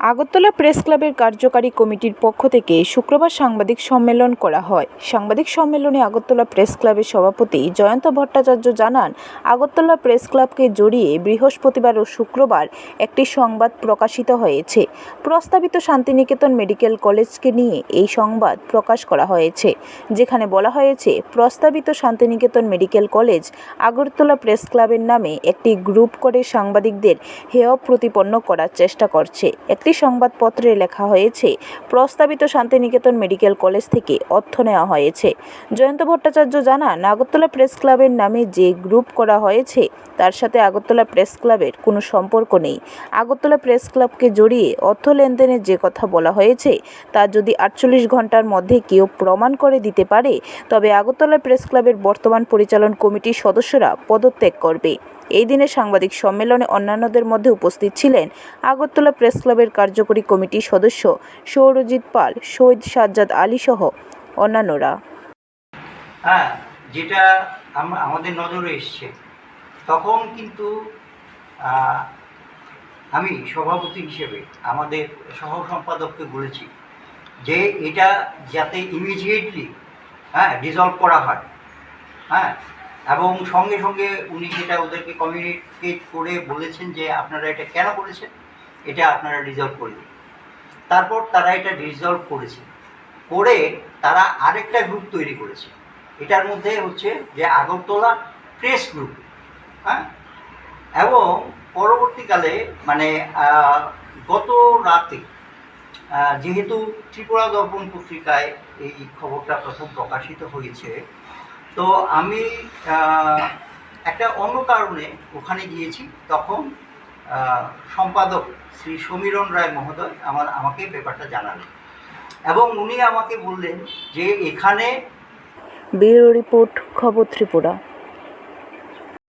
Agartala press ক্লাবের কার্যকারী কমিটির পক্ষ থেকে শুক্রবার সাংবাদিক সম্মেলন করা হয়। সাংবাদিক সম্মেলনে আগরতলা প্রেস ক্লাবের সভাপতি জয়ন্ত ভট্টাচার্য জানান, আগরতলা প্রেস ক্লাবকে জড়িয়ে বৃহস্পতিবার ও শুক্রবার একটি সংবাদ প্রকাশিত হয়েছে। প্রস্তাবিত শান্তিনিকেতন মেডিকেল কলেজকে নিয়ে এই সংবাদ প্রকাশ করা হয়েছে, যেখানে বলা হয়েছে, প্রস্তাবিত Santiniketan medical college Agartala press ক্লাবের নামে একটি গ্রুপ করে সাংবাদিকদের হেয় প্রতিপন্ন করার চেষ্টা করছে। সংবাদপত্রে লেখা হয়েছে, প্রস্তাবিত শান্তিনিকেতন মেডিকেল কলেজ থেকে অর্থ নেওয়া হয়েছে। জয়ন্ত ভট্টাচার্য জানান, আগরতলা প্রেস ক্লাবের নামে যে গ্রুপ করা হয়েছে, তার সাথে আগরতলা প্রেস ক্লাবের কোনো সম্পর্ক নেই। আগরতলা প্রেস ক্লাবকে জড়িয়ে অর্থ লেনদেনের যে কথা বলা হয়েছে, তা যদি আটচল্লিশ ঘণ্টার মধ্যে কেউ প্রমাণ করে দিতে পারে, তবে আগরতলা প্রেস ক্লাবের বর্তমান পরিচালন কমিটির সদস্যরা পদত্যাগ করবে। এই দিনের সাংবাদিক সম্মেলনে অন্যান্যদের মধ্যে উপস্থিত ছিলেন আগরতলা প্রেস ক্লাবের কার্যকরী কমিটির সদস্য সৌরজিৎ পাল, শহীদ সাজ্জাদ আলী সহ অন্যান্যরা। হ্যাঁ যেটা আমাদের নজরে এসছে। তখন কিন্তু আমি সভাপতি হিসেবে আমাদের সহ সম্পাদককে বলেছি যে এটা যাতে ইমিডিয়েটলি হ্যাঁ ডিজলভ করা হয়। হ্যাঁ এবং সঙ্গে সঙ্গে উনি সেটা ওদেরকে কমিউনিকেট করে বলেছেন যে আপনারা এটা কেন করেছেন, এটা আপনারা রিজলভ করে দিন। তারপর তারা এটা রিজলভ করেছে। করে তারা আরেকটা গ্রুপ তৈরি করেছে। এটার মধ্যে হচ্ছে যে আগরতলা প্রেস গ্রুপ হ্যাঁ? এবং পরবর্তীকালে মানে গত রাতে যেহেতু ত্রিপুরা দর্পণ পত্রিকায় এই খবরটা প্রথম প্রকাশিত হয়েছে তো আমি একটা অন্য কারণে ওখানে গিয়েছি। তখন সম্পাদক শ্রী সমীরণ রায় মহোদয় আমার, আমাকে ব্যাপারটা জানালেন। এবং উনি আমাকে বললেন যে এখানে ব্যুরো রিপোর্ট খবর ত্রিপুরা।